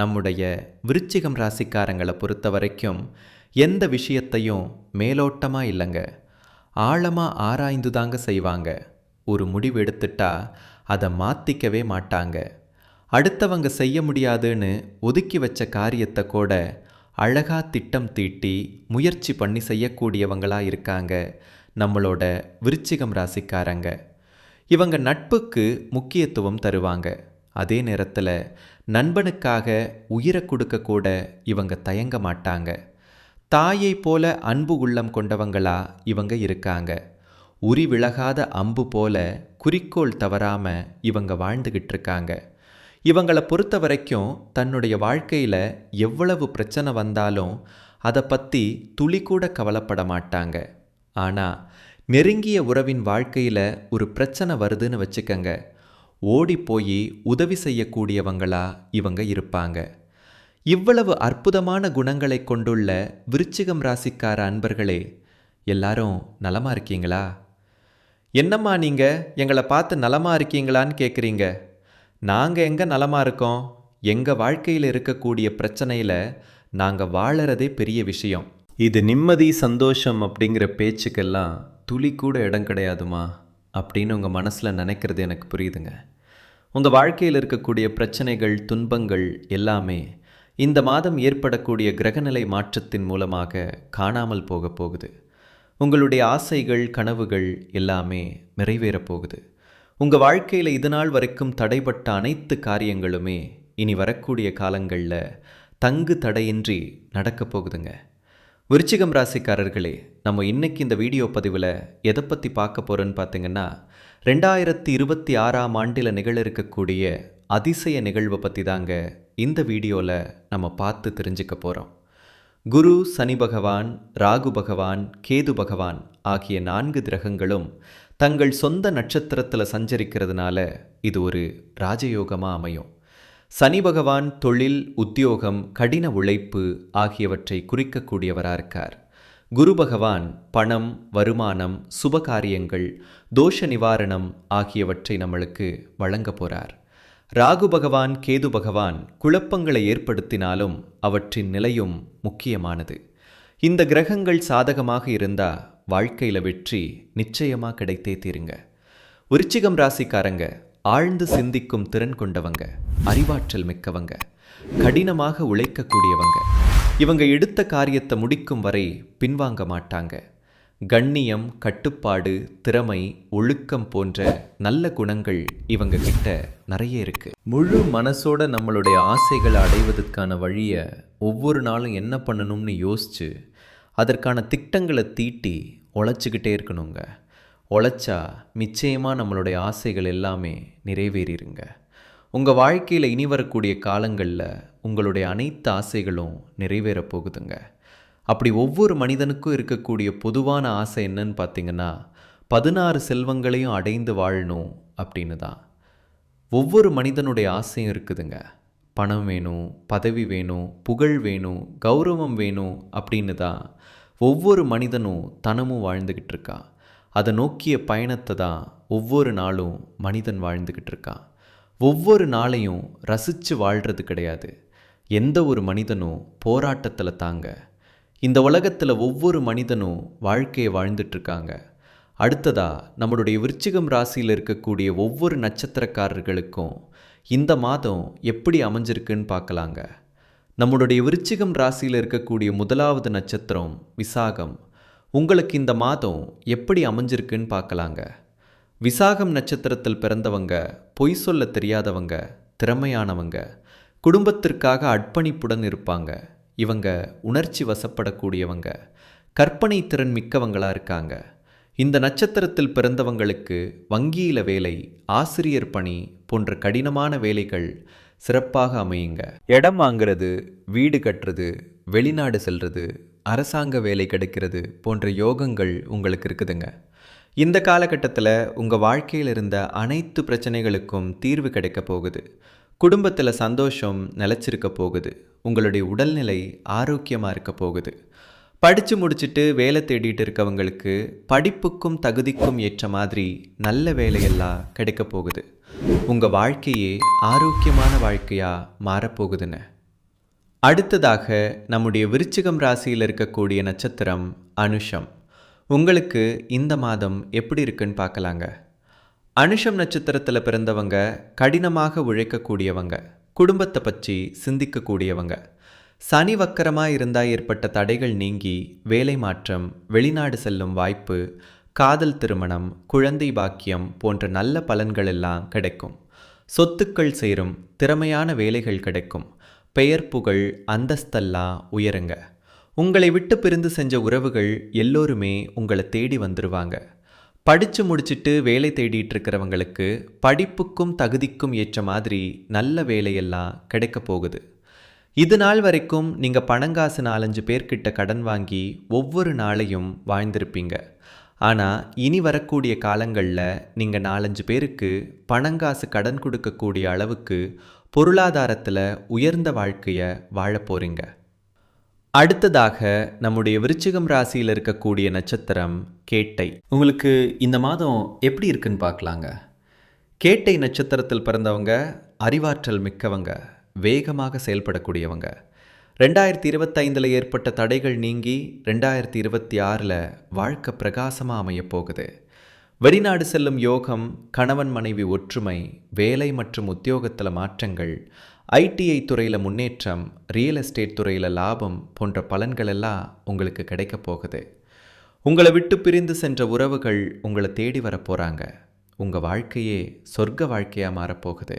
நம்முடைய விருச்சிகம் ராசிக்காரங்களை பொறுத்த வரைக்கும் எந்த விஷயத்தையும் மேலோட்டமாக இல்லைங்க. ஆழமாக ஆராய்ந்து தாங்க செய்வாங்க. ஒரு முடிவு எடுத்துட்டா அதை மாற்றிக்கவே மாட்டாங்க. அடுத்தவங்க செய்ய முடியாதுன்னு ஒதுக்கி வச்ச காரியத்தை கூட அழகா திட்டம் தீட்டி முயற்சி பண்ணி செய்யக்கூடியவங்களாக இருக்காங்க நம்மளோட விருச்சிகம் ராசிக்காரங்க. இவங்க நட்புக்கு முக்கியத்துவம் தருவாங்க. அதே நேரத்தில் நண்பனுக்காக உயிரை கொடுக்க கூட இவங்க தயங்க மாட்டாங்க. தாயை போல அன்பு உள்ளம் கொண்டவங்களா இவங்க இருக்காங்க. உரி விலகாத அம்பு போல குறிக்கோள் தவறாம இவங்க வாழ்ந்துகிட்டு இருக்காங்க. இவங்களை பொறுத்த வரைக்கும் தன்னுடைய வாழ்க்கையில் எவ்வளவு பிரச்சனை வந்தாலும் அதை பற்றி துளி கூட கவலைப்பட மாட்டாங்க. ஆனால் நெருங்கிய உறவின் வாழ்க்கையில் ஒரு பிரச்சனை வருதுன்னு வச்சுக்கங்க. ஓடிப்போய் உதவி செய்யக்கூடியவங்களா இவங்க இருப்பாங்க. இவ்வளவு அற்புதமான குணங்களை கொண்டுள்ள விருச்சிகம் ராசிக்கார அன்பர்களே எல்லாரும் நலமா இருக்கீங்களா? என்னம்மா நீங்கள் எங்களை பார்த்து நலமா இருக்கீங்களான்னு கேட்குறீங்க நாங்கள் எங்கே நலமா இருக்கோம்? எங்கள் வாழ்க்கையில் இருக்கக்கூடிய பிரச்சனையில் நாங்கள் வாழறதே பெரிய விஷயம். இது நிம்மதி சந்தோஷம் அப்படிங்கிற பேச்சுக்கெல்லாம் துளி கூட இடம் கிடையாதுமா? அப்படின்னு உங்கள் மனசில் நினைக்கிறது எனக்கு புரியுதுங்க. உங்கள் வாழ்க்கையில் இருக்கக்கூடிய பிரச்சனைகள் துன்பங்கள் எல்லாமே இந்த மாதம் ஏற்படக்கூடிய கிரகநிலை மாற்றத்தின் மூலமாக காணாமல் போக போகுது. உங்களுடைய ஆசைகள் கனவுகள் எல்லாமே நிறைவேறப் போகுது. உங்கள் வாழ்க்கையில் இது நாள் வரைக்கும் தடைப்பட்ட அனைத்து காரியங்களுமே இனி வரக்கூடிய காலங்களில் தங்கு தடையின்றி நடக்கப் போகுதுங்க. விருச்சிகம் ராசிக்காரர்களே நம்ம இன்னைக்கு இந்த வீடியோ பதிவில் எதை பற்றி பார்க்க போகிறோன்னு பார்த்தீங்கன்னா ரெண்டாயிரத்தி இருபத்தி ஆறாம் ஆண்டில் நிகழ இருக்கக்கூடிய அதிசய நிகழ்வை பற்றி தாங்க இந்த வீடியோவில் நம்ம பார்த்து தெரிஞ்சுக்க போகிறோம் குரு சனி பகவான் ராகு பகவான் கேது பகவான் ஆகிய நான்கு கிரகங்களும் தங்கள் சொந்த நட்சத்திரத்தில் சஞ்சரிக்கிறதுனால இது ஒரு ராஜயோகமாக அமையும். சனி பகவான் தொழில் உத்தியோகம் கடின உழைப்பு ஆகியவற்றை குறிக்கக்கூடியவராக இருக்கார். குரு பகவான் பணம் வருமானம் சுபகாரியங்கள் தோஷ நிவாரணம் ஆகியவற்றை நம்மளுக்கு வழங்க போறார். ராகு பகவான் கேது பகவான் குழப்பங்களை ஏற்படுத்தினாலும் அவற்றின் நிலையும் முக்கியமானது. இந்த கிரகங்கள் சாதகமாக இருந்தா வாழ்க்கையில வெற்றி நிச்சயமா கிடைத்தே தீருங்க. விருச்சிகம் ராசிக்காரங்க ஆழ்ந்து சிந்திக்கும் திறன் கொண்டவங்க அறிவாற்றல் மிக்கவங்க கடினமாக உழைக்கக்கூடியவங்க. இவங்க எடுத்த காரியத்தை முடிக்கும் வரை பின்வாங்க மாட்டாங்க. கண்ணியம் கட்டுப்பாடு திறமை ஒழுக்கம் போன்ற நல்ல குணங்கள் இவங்க கிட்ட நிறைய இருக்கு. முழு மனசோட நம்மளுடைய ஆசைகளை அடைவதற்கான வழியை ஒவ்வொரு நாளும் என்ன பண்ணணும்னு யோசிச்சு அதற்கான திட்டங்களை தீட்டி உழைச்சிக்கிட்டே இருக்கணுங்க. உழைச்சா நிச்சயமாக நம்மளுடைய ஆசைகள் எல்லாமே நிறைவேறிடுங்க உங்கள் வாழ்க்கையில் இனி வரக்கூடிய காலங்களில் உங்களுடைய அனைத்து ஆசைகளும் நிறைவேறப் போகுதுங்க. அப்படி ஒவ்வொரு மனிதனுக்கும் இருக்கக்கூடிய பொதுவான ஆசை என்னன்னு பார்த்தீங்கன்னா பதினாறு செல்வங்களையும் அடைந்து வாழணும் அப்படின்னு தான். ஒவ்வொரு மனிதனுடைய ஆசையும் இருக்குதுங்க. பணம் வேணும் பதவி வேணும் புகழ் வேணும் கௌரவம் வேணும் அப்படின்னு தான் ஒவ்வொரு மனிதனும் தனமும் வாழ்ந்துக்கிட்டு இருக்கான் அதை நோக்கிய பயணத்தை தான் ஒவ்வொரு நாளும் மனிதன் வாழ்ந்துக்கிட்டு இருக்கான் ஒவ்வொரு நாளையும் ரசித்து வாழ்கிறது கிடையாது. எந்த ஒரு மனிதனும் போராட்டத்தில் தாங்க. இந்த உலகத்தில் ஒவ்வொரு மனிதனும் வாழ்க்கையை வாழ்ந்துட்டுருக்காங்க அடுத்ததா நம்மளுடைய விருச்சிகம் ராசியில் இருக்கக்கூடிய ஒவ்வொரு நட்சத்திரக்காரர்களுக்கும் இந்த மாதம் எப்படி அமைஞ்சிருக்குன்னு பார்க்கலாங்க. நம்மளுடைய விருச்சிகம் ராசியில் இருக்கக்கூடிய முதலாவது நட்சத்திரம் விசாகம். உங்களுக்கு இந்த மாதம் எப்படி அமைஞ்சிருக்குன்னு பார்க்கலாங்க. விசாகம் நட்சத்திரத்தில் பிறந்தவங்க பொய் சொல்ல தெரியாதவங்க திறமையானவங்க குடும்பத்திற்காக அர்ப்பணிப்புடன் இருப்பாங்க. இவங்க உணர்ச்சி வசப்படக்கூடியவங்க கற்பனை திறன் மிக்கவங்களா இருக்காங்க. இந்த நட்சத்திரத்தில் பிறந்தவங்களுக்கு வங்கியில வேலை ஆசிரியர் பணி போன்ற கடினமான வேலைகள் சிறப்பாக அமையுங்க. இடம் வாங்கிறது வீடு கட்டுறது வெளிநாடு செல்றது அரசாங்க வேலை கிடைக்கிறது போன்ற யோகங்கள் உங்களுக்கு இருக்குதுங்க. இந்த காலகட்டத்தில் உங்கள் வாழ்க்கையில் இருந்த அனைத்து பிரச்சனைகளுக்கும் தீர்வு கிடைக்க போகுது. குடும்பத்தில் சந்தோஷம் நிலச்சிருக்க போகுது. உங்களுடைய உடல்நிலை ஆரோக்கியமாக இருக்க போகுது. படித்து முடிச்சுட்டு வேலை தேடிட்டு இருக்கவங்களுக்கு படிப்புக்கும் தகுதிக்கும் ஏற்ற மாதிரி நல்ல வேலையெல்லாம் கிடைக்க போகுது. உங்கள் வாழ்க்கையே ஆரோக்கியமான வாழ்க்கையாக மாறப்போகுதுன்னு அடுத்ததாக நம்முடைய விருச்சிகம் ராசியில் இருக்கக்கூடிய நட்சத்திரம் அனுஷம். உங்களுக்கு இந்த மாதம் எப்படி இருக்குன்னு பார்க்கலாங்க. அனுஷம் நட்சத்திரத்தில் பிறந்தவங்க கடினமாக உழைக்கக்கூடியவங்க குடும்பத்தை பற்றி சிந்திக்கக்கூடியவங்க. சனி வக்கரமாக இருந்தால் ஏற்பட்ட தடைகள் நீங்கி வேலை மாற்றம் வெளிநாடு செல்லும் வாய்ப்பு காதல் திருமணம் குழந்தை பாக்கியம் போன்ற நல்ல பலன்கள் எல்லாம் கிடைக்கும். சொத்துக்கள் சேரும் திறமையான வேலைகள் கிடைக்கும். பெயர் புகழ் அந்தஸ்தெல்லாம் உயருங்க. உங்களை விட்டு பிரிந்து செஞ்ச உறவுகள் எல்லோருமே உங்களை தேடி வந்துருவாங்க. படித்து முடிச்சிட்டு வேலை தேடிட்டு இருக்கிறவங்களுக்கு படிப்புக்கும் தகுதிக்கும் ஏற்ற மாதிரி நல்ல வேலையெல்லாம் கிடைக்க போகுது. இது நாள் வரைக்கும் நீங்கள் பணங்காசு நாலஞ்சு பேர்கிட்ட கடன் வாங்கி ஒவ்வொரு நாளையும் வாழ்ந்திருப்பீங்க. ஆனால் இனி வரக்கூடிய காலங்களில் நீங்கள் நாலஞ்சு பேருக்கு பணங்காசு கடன் கொடுக்கக்கூடிய அளவுக்கு பொருளாதாரத்தில் உயர்ந்த வாழ்க்கையை வாழ போகிறீங்க அடுத்ததாக நம்முடைய விருச்சிகம் ராசியில் இருக்கக்கூடிய நட்சத்திரம் கேட்டை. உங்களுக்கு இந்த மாதம் எப்படி இருக்குன்னு பார்க்கலாங்க? கேட்டை நட்சத்திரத்தில் பிறந்தவங்க அறிவாற்றல் மிக்கவங்க வேகமாக செயல்படக்கூடியவங்க. ரெண்டாயிரத்தி இருபத்தைந்தில் ஏற்பட்ட தடைகள் நீங்கி ரெண்டாயிரத்தி இருபத்தி ஆறில் வாழ்க்கை பிரகாசமாக அமையப்போகுது. வெளிநாடு செல்லும் யோகம் கணவன் மனைவி ஒற்றுமை வேலை மற்றும் உத்தியோகத்தில் மாற்றங்கள் ஐடிஐ துறையில் முன்னேற்றம் ரியல் எஸ்டேட் துறையில் லாபம் போன்ற பலன்களெல்லாம் உங்களுக்கு கிடைக்க போகுது. உங்களை விட்டு பிரிந்து சென்ற உறவுகள் உங்களை தேடி வர போகிறாங்க உங்கள் வாழ்க்கையே சொர்க்க வாழ்க்கையாக மாறப்போகுது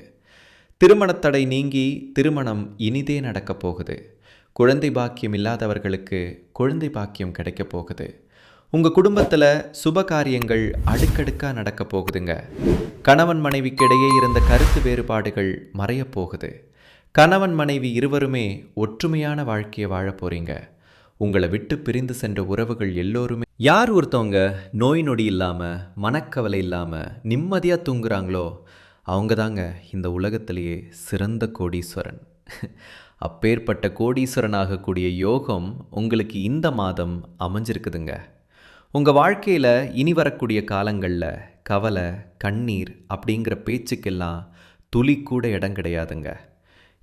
திருமணத்தடை நீங்கி திருமணம் இனிதே நடக்கப் போகுது. குழந்தை பாக்கியம் இல்லாதவர்களுக்கு குழந்தை பாக்கியம் கிடைக்கப் போகுது. உங்கள் குடும்பத்தில் சுப காரியங்கள் அடுக்கடுக்காக நடக்க போகுதுங்க. கணவன் மனைவிக்கு இடையே இருந்த கருத்து வேறுபாடுகள் மறையப் போகுது. கணவன் மனைவி இருவருமே ஒற்றுமையான வாழ்க்கையை வாழப் போகிறீங்க உங்களை விட்டு பிரிந்து சென்ற உறவுகள் எல்லோருமே யார் ஒருத்தவங்க நோய் நொடி இல்லாமல் மனக்கவலை இல்லாமல் நிம்மதியாக தூங்குறாங்களோ அவங்க தாங்க இந்த உலகத்திலேயே சிறந்த கோடீஸ்வரன். அப்பேற்பட்ட கோடீஸ்வரன் ஆகக்கூடிய யோகம் உங்களுக்கு இந்த மாதம் அமைஞ்சிருக்குதுங்க. உங்கள் வாழ்க்கையில் இனி வரக்கூடிய காலங்களில் கவலை கண்ணீர் அப்படிங்கிற பேச்சுக்கெல்லாம் துளி கூட இடம் கிடையாதுங்க.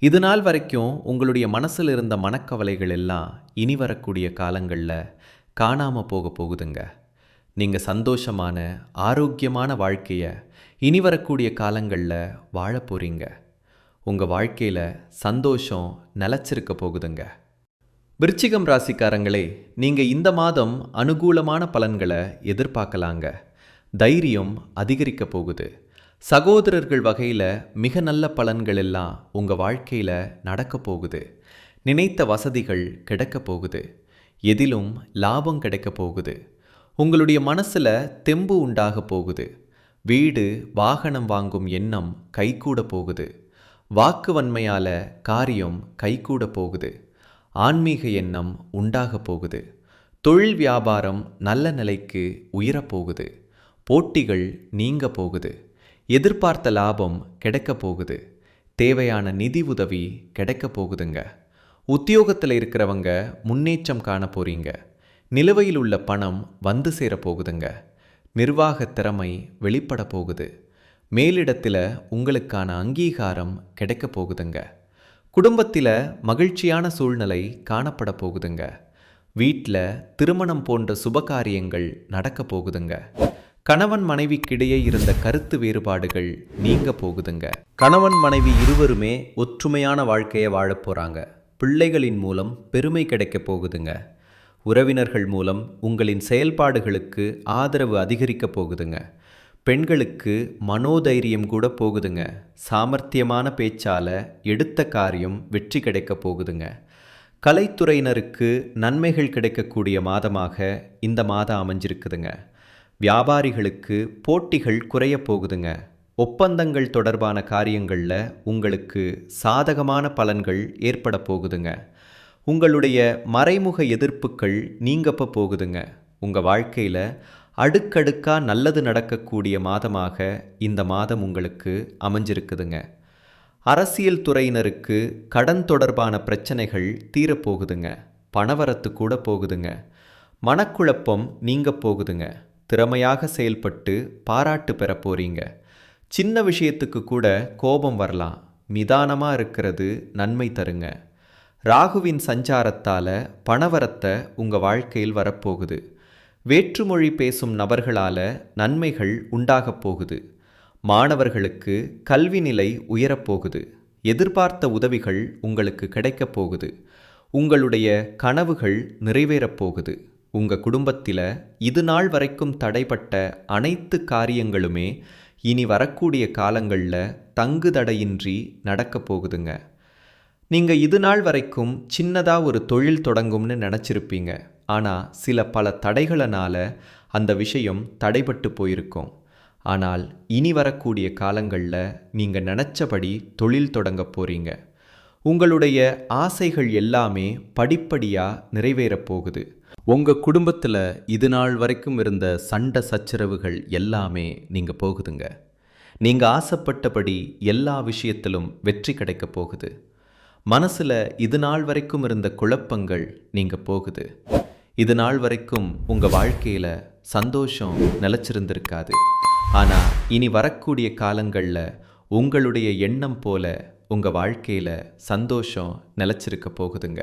இது நாள் வரைக்கும் உங்களுடைய மனசில் இருந்த மனக்கவலைகள் எல்லாம் இனி வரக்கூடிய காலங்களில் காணாமல் போக போகுதுங்க. நீங்கள் சந்தோஷமான ஆரோக்கியமான வாழ்க்கையை இனி வரக்கூடிய காலங்களில் வாழ போகிறீங்க உங்கள் வாழ்க்கையில் சந்தோஷம் நிலச்சிருக்க போகுதுங்க. விருச்சிகம் ராசிக்காரங்களே நீங்கள் இந்த மாதம் அனுகூலமான பலன்களை எதிர்பார்க்கலாங்க. தைரியம் அதிகரிக்க போகுது. சகோதரர்கள் வகையில் மிக நல்ல பலன்கள் எல்லாம் உங்கள் வாழ்க்கையில் நடக்க போகுது. நினைத்த வசதிகள் கிடைக்க போகுது. எதிலும் லாபம் கிடைக்க போகுது. உங்களுடைய மனசில் தெம்பு உண்டாக போகுது. வீடு வாகனம் வாங்கும் எண்ணம் கைகூட போகுது. வாக்கு வன்மையால் காரியம் கைகூட போகுது. ஆன்மீக எண்ணம் உண்டாக போகுது. தொழில் வியாபாரம் நல்ல நிலைக்கு உயரப்போகுது போட்டிகள் நீங்க போகுது. எதிர்பார்த்த லாபம் கிடைக்க போகுது. தேவையான நிதி உதவி கிடைக்க போகுதுங்க. உத்தியோகத்தில் இருக்கிறவங்க முன்னேற்றம் காண போறீங்க. நிலுவையில் உள்ள பணம் வந்து சேர போகுதுங்க. நிர்வாக திறமை வெளிப்பட போகுது. மேலிடத்தில் உங்களுக்கான அங்கீகாரம் கிடைக்க போகுதுங்க. குடும்பத்தில் மகிழ்ச்சியான சூழ்நிலை காணப்பட போகுதுங்க. வீட்டில் திருமணம் போன்ற சுபகாரியங்கள் நடக்க போகுதுங்க. கணவன் மனைவிக்கிடையே இருந்த கருத்து வேறுபாடுகள் நீங்க போகுதுங்க. கணவன் மனைவி இருவருமே ஒற்றுமையான வாழ்க்கையை வாழப் போகிறாங்க பிள்ளைகளின் மூலம் பெருமை கிடைக்க போகுதுங்க. உறவினர்கள் மூலம் உங்களின் செயல்பாடுகளுக்கு ஆதரவு அதிகரிக்க போகுதுங்க. பெண்களுக்கு மனோதைரியம் கூட போகுதுங்க. சாமர்த்தியமான பேச்சால எடுத்த காரியம் வெற்றி கிடைக்க போகுதுங்க. கலைத்துறையினருக்கு நன்மைகள் கிடைக்கக்கூடிய மாதமாக இந்த மாதம் அமைஞ்சிருக்குதுங்க. வியாபாரிகளுக்கு போட்டிகள் குறைய போகுதுங்க. ஒப்பந்தங்கள் தொடர்பான காரியங்களில் உங்களுக்கு சாதகமான பலன்கள் ஏற்பட போகுதுங்க. உங்களுடைய மறைமுக எதிர்ப்புகள் நீங்கப்ப போகுதுங்க. உங்கள் வாழ்க்கையில் அடுக்கடுக்காக நல்லது நடக்கக்கூடிய மாதமாக இந்த மாதம் உங்களுக்கு அமைஞ்சிருக்குதுங்க. அரசியல் துறையினருக்கு கடன் தொடர்பான பிரச்சனைகள் தீரப்போகுதுங்க பணவரத்து கூட போகுதுங்க. மனக்குழப்பம் நீங்க போகுதுங்க. திறமையாக செயல்பட்டு பாராட்டு பெற போகிறீங்க சின்ன விஷயத்துக்கு கூட கோபம் வரலாம். நிதானமாக இருக்கிறது நன்மை தருங்க. ராகுவின் சஞ்சாரத்தால் பணவரத்தை உங்கள் வாழ்க்கையில் வரப்போகுது. வேற்றுமொழி பேசும் நபர்களால் நன்மைகள் உண்டாகப் போகுது. மாணவர்களுக்கு கல்வி நிலை உயரப்போகுது எதிர்பார்த்த உதவிகள் உங்களுக்கு கிடைக்கப் போகுது. உங்களுடைய கனவுகள் நிறைவேறப் போகுது. உங்கள் குடும்பத்தில் இது நாள் வரைக்கும் தடைப்பட்ட அனைத்து காரியங்களுமே இனி வரக்கூடிய காலங்களில் தங்கு தடையின்றி நடக்கப் போகுதுங்க. நீங்கள் இது நாள் வரைக்கும் சின்னதாக ஒரு தொழில் தொடங்கும்னு நினச்சிருப்பீங்க. ஆனால் சில பல தடைகளனால அந்த விஷயம் தடைபட்டு போயிருக்கும். ஆனால் இனி வரக்கூடிய காலங்களில் நீங்கள் நினச்சபடி தொழில் தொடங்க போகிறீங்க உங்களுடைய ஆசைகள் எல்லாமே படிப்படியாக நிறைவேறப் போகுது. உங்கள் குடும்பத்தில் இது நாள் வரைக்கும் இருந்த சண்டை சச்சரவுகள் எல்லாமே நீங்கள் போகுதுங்க. நீங்கள் ஆசைப்பட்டபடி எல்லா விஷயத்திலும் வெற்றி கிடைக்க போகுது. மனசில் இது நாள் வரைக்கும் இருந்த குழப்பங்கள் நீங்கள் போகுது. இது நாள் வரைக்கும் உங்கள் வாழ்க்கையில் சந்தோஷம் நிலச்சிருந்திருக்காது. ஆனால் இனி வரக்கூடிய காலங்களில் உங்களுடைய எண்ணம் போல உங்கள் வாழ்க்கையில் சந்தோஷம் நிலச்சிருக்க போகுதுங்க.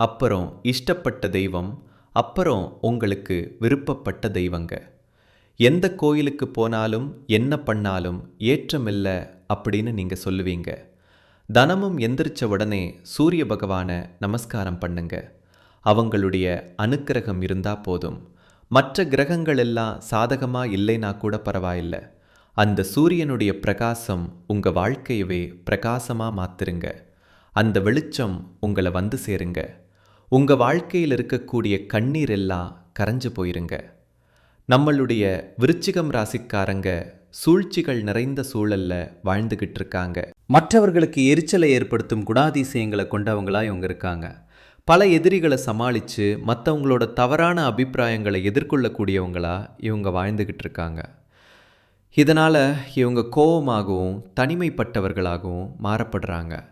அப்புறம் இஷ்டப்பட்ட தெய்வம் அப்புறம் உங்களுக்கு விருப்பப்பட்ட தெய்வங்க. எந்த கோயிலுக்கு போனாலும் என்ன பண்ணாலும் ஏற்றமில்லை அப்படின்னு நீங்கள் சொல்லுவீங்க. தனமும் எந்திரிச்ச உடனே சூரிய பகவானை நமஸ்காரம் பண்ணுங்க. அவங்களுடைய அனுக்கிரகம் இருந்தால் போதும். மற்ற கிரகங்கள் எல்லாம் சாதகமாக இல்லைனா கூட பரவாயில்லை. அந்த சூரியனுடைய பிரகாசம் உங்கள் வாழ்க்கையவே பிரகாசமாக மாற்றுருங்க அந்த வெளிச்சம் உங்களை வந்து சேருங்க. உங்கள் வாழ்க்கையில் இருக்கக்கூடிய கண்ணீர் எல்லாம் கரைஞ்சு போயிருங்க. நம்மளுடைய விருச்சிகம் ராசிக்காரங்க சூழ்ச்சிகள் நிறைந்த சூழல்ல வாழ்ந்துகிட்டு இருக்காங்க. மற்றவர்களுக்கு எரிச்சலை ஏற்படுத்தும் குணாதிசயங்களை கொண்டவங்களா இவங்க இருக்காங்க. பல எதிரிகளை சமாளித்து மற்றவங்களோட தவறான அபிப்பிராயங்களை எதிர்கொள்ளக்கூடியவங்களா இவங்க வாழ்ந்துக்கிட்டு இருக்காங்க. இதனால் இவங்க கோபமாகவும் தனிமைப்பட்டவர்களாகவும் மாறப்படுறாங்க.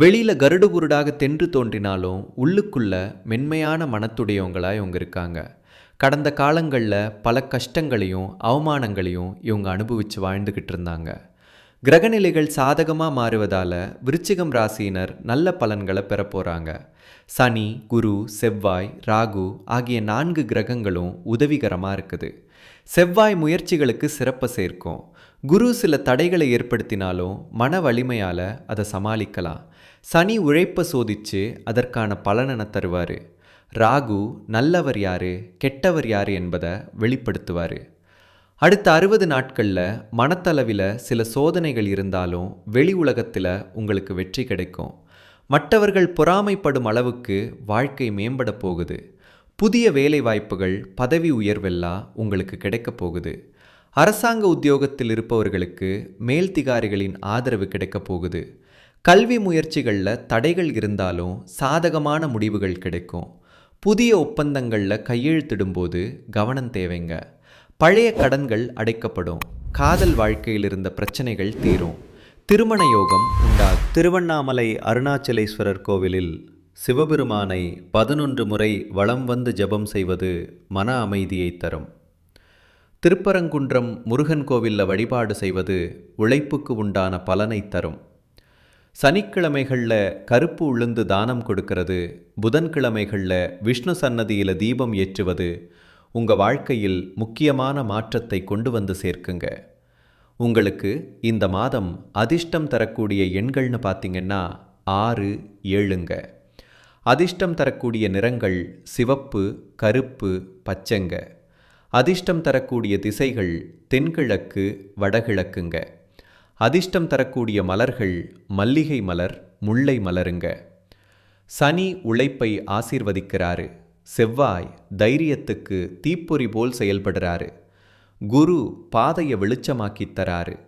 வெளியில் கருடு குருடாக தென்று தோன்றினாலும் உள்ளுக்குள்ள மென்மையான மனத்துடையவங்களாக இவங்க இருக்காங்க. கடந்த காலங்களில் பல கஷ்டங்களையும் அவமானங்களையும் இவங்க அனுபவித்து வாழ்ந்துக்கிட்டு இருந்தாங்க. கிரகநிலைகள் சாதகமாக மாறுவதால் விருச்சிகம் ராசியினர் நல்ல பலன்களை பெற போகிறாங்க சனி குரு செவ்வாய் ராகு ஆகிய நான்கு கிரகங்களும் உதவிகரமாக இருக்குது. செவ்வாய் முயற்சிகளுக்கு சிறப்பை சேர்க்கும். குரு சில தடைகளை ஏற்படுத்தினாலும் மன வலிமையால் அதை சமாளிக்கலாம். சனி உழைப்பை சோதித்து அதற்கான பலனென தருவார். ராகு நல்லவர் யாரு கெட்டவர் யார் என்பதை வெளிப்படுத்துவார். அடுத்த அறுபது நாட்களில் மனத்தளவில் சில சோதனைகள் இருந்தாலும் வெளி உலகத்தில் உங்களுக்கு வெற்றி கிடைக்கும். மற்றவர்கள் பொறாமைப்படும் அளவுக்கு வாழ்க்கை மேம்பட போகுது. புதிய வேலை வாய்ப்புகள் பதவி உயர்வெல்லாம் உங்களுக்கு கிடைக்கப் போகுது. அரசாங்க உத்தியோகத்தில் இருப்பவர்களுக்கு மேல்திகாரிகளின் ஆதரவு கிடைக்கப் போகுது. கல்வி முயற்சிகளில் தடைகள் இருந்தாலும் சாதகமான முடிவுகள் கிடைக்கும். புதிய ஒப்பந்தங்களில் கையெழுத்திடும்போது கவனம் தேவைங்க. பழைய கடன்கள் அடைக்கப்படும். காதல் வாழ்க்கையில் இருந்த பிரச்சனைகள் தீரும். திருமண யோகம் உண்டாகும். திருவண்ணாமலை அருணாச்சலேஸ்வரர் கோவிலில் சிவபெருமானை பதினொன்று முறை வலம் வந்து ஜபம் செய்வது மன அமைதியை தரும். திருப்பரங்குன்றம் முருகன் கோவிலில் வழிபாடு செய்வது உழைப்புக்கு உண்டான பலனை தரும். சனிக்கிழமைகளில் கருப்பு உளுந்து தானம் கொடுக்கறது புதன்கிழமைகளில் விஷ்ணு சன்னதியில் தீபம் ஏற்றுவது உங்கள் வாழ்க்கையில் முக்கியமான மாற்றத்தை கொண்டு வந்து சேர்க்குங்க. உங்களுக்கு இந்த மாதம் அதிர்ஷ்டம் தரக்கூடிய எண்கள்னு பார்த்தீங்கன்னா ஆறு ஏழுங்க. அதிர்ஷ்டம் தரக்கூடிய நிறங்கள் சிவப்பு கருப்பு பச்சைங்க. அதிர்ஷ்டம் தரக்கூடிய திசைகள் தென்கிழக்கு வடகிழக்குங்க. அதிர்ஷ்டம் தரக்கூடிய மலர்கள் மல்லிகை மலர் முல்லை மலருங்க. சனி உழைப்பை ஆசீர்வதிக்கிறாரு. செவ்வாய் தைரியத்துக்கு தீப்பொறி போல் செயல்படுறாரு. குரு பாதையை வெளிச்சமாக்கித் தராரு.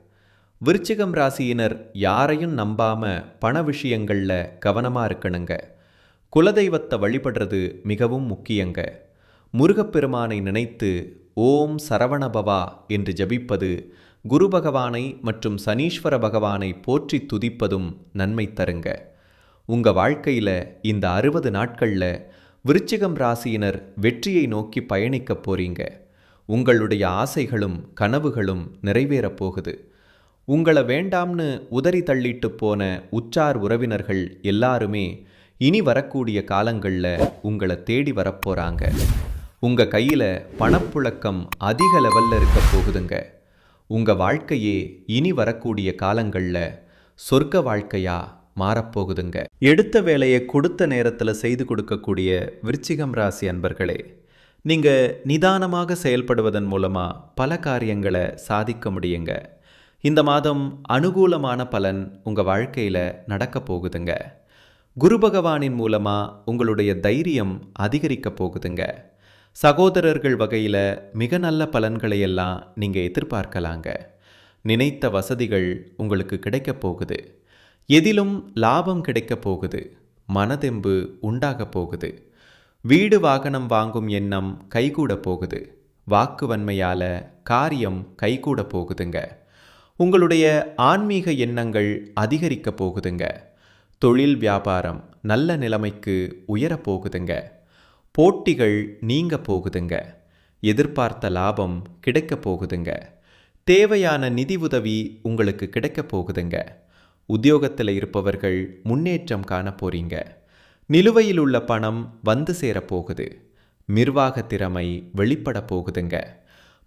விருச்சிகம் ராசியினர் யாரையும் நம்பாம பண விஷயங்கள்ல கவனமாக இருக்கணுங்க. குலதெய்வத்தை வழிபடுறது மிகவும் முக்கியங்க. முருகப்பெருமானை நினைத்து ஓம் சரவணபவா என்று ஜபிப்பது குரு பகவானை மற்றும் சனீஸ்வர பகவானை போற்றி துதிப்பதும் நன்மை தருங்க. உங்க வாழ்க்கையில இந்த அறுபது நாட்கள்ல விருச்சிகம் ராசியினர் வெற்றியை நோக்கி பயணிக்க போறீங்க. உங்களுடைய ஆசைகளும் கனவுகளும் நிறைவேறப் போகுது. உங்களை வேண்டாம்னு உதறி தள்ளிட்டு போன உற்றார் உறவினர்கள் எல்லாருமே இனி வரக்கூடிய காலங்களில் உங்களை தேடி வரப்போறாங்க உங்கள் கையில் பணப்புழக்கம் அதிக லெவலில் இருக்க போகுதுங்க. உங்கள் வாழ்க்கையே இனி வரக்கூடிய காலங்களில் சொர்க்க வாழ்க்கையாக மாறப்போகுதுங்க எடுத்த வேலையை கொடுத்த நேரத்தில் செய்து கொடுக்கக்கூடிய விருச்சிகம் ராசி அன்பர்களே நீங்கள் நிதானமாக செயல்படுவதன் மூலமாக பல காரியங்களை சாதிக்க முடியுங்க. இந்த மாதம் அனுகூலமான பலன் உங்கள் வாழ்க்கையில் நடக்க போகுதுங்க. குரு பகவானின் மூலமாக உங்களுடைய தைரியம் அதிகரிக்க போகுதுங்க. சகோதரர்கள் வகையில் மிக நல்ல பலன்களை எல்லாம் நீங்கள் எதிர்பார்க்கலாங்க. நினைத்த வசதிகள் உங்களுக்கு கிடைக்கப் போகுது. எதிலும் லாபம் கிடைக்கப் போகுது. மனதெம்பு உண்டாக போகுது. வீடு வாகனம் வாங்கும் எண்ணம் கைகூட போகுது. வாக்குவன்மையால காரியம் கைகூட போகுதுங்க. உங்களுடைய ஆன்மீக எண்ணங்கள் அதிகரிக்க போகுதுங்க. தொழில் வியாபாரம் நல்ல நிலைமைக்கு உயரப் போகுதுங்க. போட்டிகள் நீங்க போகுதுங்க. எதிர்பார்த்த லாபம் கிடைக்க போகுதுங்க. தேவையான நிதி உதவி உங்களுக்கு கிடைக்க போகுதுங்க. உத்தியோகத்தில் இருப்பவர்கள் முன்னேற்றம் காண போறீங்க. நிலுவையில் உள்ள பணம் வந்து சேரப்போகுது நிர்வாக திறமை வெளிப்பட போகுதுங்க.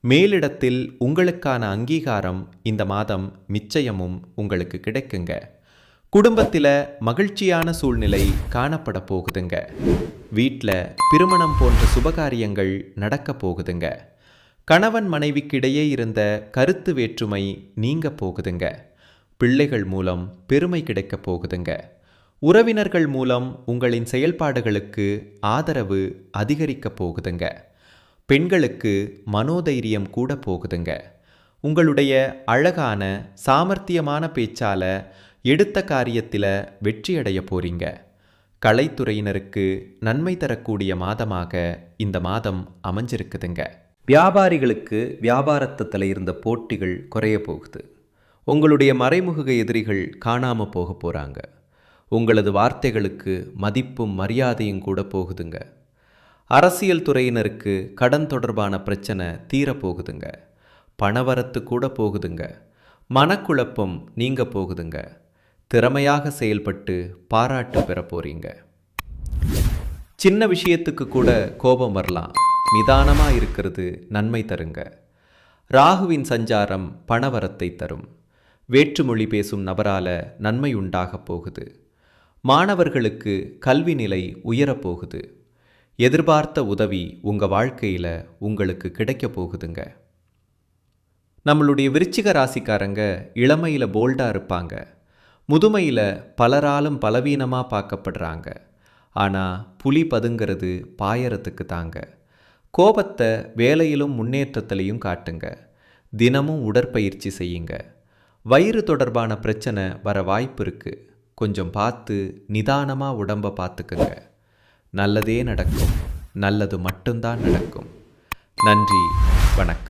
மேலிடத்தில் உங்களுக்கான அங்கீகாரம் இந்த மாதம் நிச்சயமும் உங்களுக்கு கிடைக்குங்க. குடும்பத்தில் மகிழ்ச்சியான சூழ்நிலை காணப்பட போகுதுங்க. வீட்டில் திருமணம் போன்ற சுபகாரியங்கள் நடக்க போகுதுங்க. கணவன் மனைவிக்கிடையே இருந்த கருத்து வேற்றுமை நீங்க போகுதுங்க. பிள்ளைகள் மூலம் பெருமை கிடைக்கப் போகுதுங்க. உறவினர்கள் மூலம் உங்களின் செயல்பாடுகளுக்கு ஆதரவு அதிகரிக்கப் போகுதுங்க. பெண்களுக்கு மனோதைரியம் கூட போகுதுங்க. உங்களுடைய அழகான சாமர்த்தியமான பேச்சால எடுத்த காரியத்தில் வெற்றியடைய போறீங்க. கலைத்துறையினருக்கு நன்மை தரக்கூடிய மாதமாக இந்த மாதம் அமைஞ்சிருக்குதுங்க. வியாபாரிகளுக்கு வியாபாரத்தில் இருந்த போட்டிகள் குறைய போகுது. உங்களுடைய மறைமுக எதிரிகள் காணாமல் போக போகிறாங்க உங்களது வார்த்தைகளுக்கு மதிப்பும் மரியாதையும் கூட போகுதுங்க. அரசியல் துறையினருக்கு கடன் தொடர்பான பிரச்சனை தீரப்போகுதுங்க பணவரத்து கூட போகுதுங்க. மனக்குழப்பம் நீங்க போகுதுங்க. திறமையாக செயல்பட்டு பாராட்டு பெற போறீங்க. சின்ன விஷயத்துக்கு கூட கோபம் வரலாம். நிதானமாக இருக்கிறது நன்மை தருங்க. ராகுவின் சஞ்சாரம் பணவரத்தை தரும். வேற்றுமொழி பேசும் நபரால நன்மை உண்டாகப் போகுது. மாணவர்களுக்கு கல்வி நிலை உயரப்போகுது எதிர்பார்த்த உதவி உங்கள் வாழ்க்கையில் உங்களுக்கு கிடைக்க போகுதுங்க. நம்மளுடைய விருச்சிக ராசிக்காரங்க இளமையில் போல்டாக இருப்பாங்க. முதுமையில் பலராலும் பலவீனமாக பார்க்கப்படுறாங்க. ஆனால் புலி பதுங்கிறது பாயறத்துக்கு தாங்க. கோபத்தை வேலையிலும் முன்னேற்றத்திலையும் காட்டுங்க. தினமும் உடற்பயிற்சி செய்யுங்க. வயிறு தொடர்பான பிரச்சனை வர வாய்ப்பு இருக்குது கொஞ்சம் பார்த்து நிதானமாக உடம்பை பார்த்துக்குங்க. நல்லதே நடக்கும். நல்லது மட்டும்தான் நடக்கும். நன்றி. வணக்கம்.